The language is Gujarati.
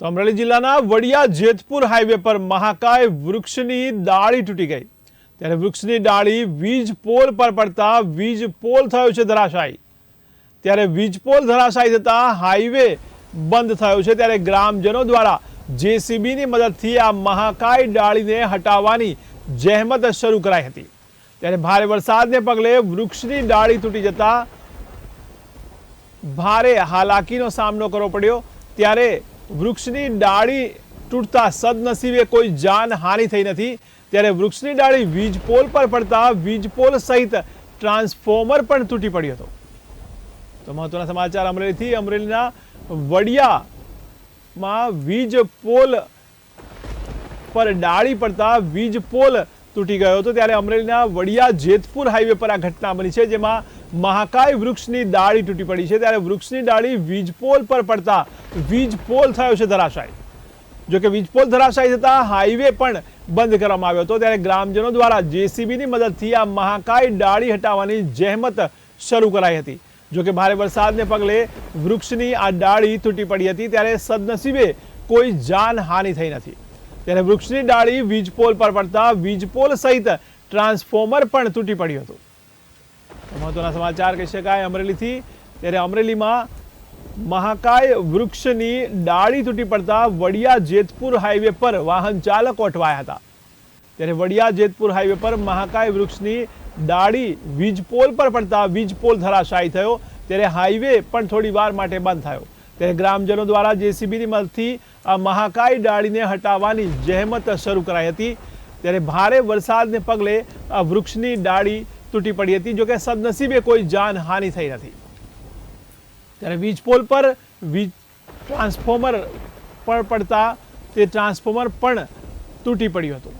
તો અમરેલી જિલ્લાના વડિયા જેતપુર હાઈવે પર મહાકાય વૃક્ષની ડાળી તૂટી ગઈ. ત્યારે વૃક્ષની ડાળી વીજ પોલ પર પડતા વીજ પોલ થયો છે ધરાશાયી. ત્યારે વીજ પોલ ધરાશાયી થતા હાઈવે બંધ થયો છે. ત્યારે ગ્રામજનો દ્વારા જેસીબીની મદદથી આ મહાકાય ડાળીને હટાવવાની જહેમત શરૂ કરાઈ હતી. ત્યારે ભારે વરસાદને પગલે વૃક્ષની ડાળી તૂટી જતા ભારે હાલાકીનો સામનો કરવો પડ્યો. ત્યારે વૃક્ષની ડાળી તૂટતા સદનસીબે કોઈ જાનહાનિ થઈ નથી. ત્યારે વૃક્ષની ડાળી વીજ પોલ પર પડતા વીજ પોલ સહિત ટ્રાન્સફોર્મર પણ તૂટી પડ્યો હતો. તો મહત્વના સમાચાર અમરેલીથી. અમરેલીના વડિયામાં વીજ પોલ પર ડાળી પડતા વીજ પોલ તૂટી ગયો હતો ત્યારે અમરેલીના વડિયા જેતપુર હાઈવે પર આ ઘટના બની છે, જેમાં મહાકાય વૃક્ષની ડાળી તૂટી પડી છે. ત્યારે વૃક્ષની ડાળી વીજપોલ પર પડતા વીજપોલ થયો છે ધરાશાયી. જોકે વીજપોલ ધરાશાય થતાં હાઈવે પણ બંધ કરવામાં આવ્યો હતો. ત્યારે ગ્રામજનો દ્વારા જેસીબીની મદદથી આ મહાકાય ડાળી હટાવવાની જહેમત શરૂ કરાઈ હતી. જોકે ભારે વરસાદને પગલે વૃક્ષની આ ડાળી તૂટી પડી હતી, ત્યારે સદનસીબે કોઈ જાનહાનિ થઈ નથી. ત્યારે વૃક્ષની ડાળી વીજ પોલ પર પડતા વીજ પોલ સહિત ટ્રાન્સફોર્મર પણ તૂટી પડ્યું હતું. મહત્વના સમાચાર કહી શકાય અમરેલીથી. ત્યારે અમરેલીમાં મહાકાય વૃક્ષની ડાળી તૂટી પડતા વડિયા જેતપુર હાઈવે પર વાહન ચાલકો અટવાયા હતા. ત્યારે વડિયા જેતપુર હાઈવે પર મહાકાય વૃક્ષની ડાળી વીજ પોલ પર પડતા વીજ પોલ ધરાશાયી થયો. ત્યારે હાઈવે પણ થોડી વાર માટે બંધ થયો. ત્યારે ગ્રામજનો દ્વારા જેસીબીની મદદથી આ મહાકાય ડાળીને હટાવવાની જહેમત શરૂ કરાઈ હતી. ત્યારે ભારે વરસાદને પગલે આ વૃક્ષની ડાળી તૂટી પડી હતી, જોકે સદનસીબે કોઈ જાનહાનિ થઈ નથી. ત્યારે વીજપોલ પર વીજ ટ્રાન્સફોર્મર પર પડતા તે ટ્રાન્સફોર્મર પણ તૂટી પડ્યું હતું.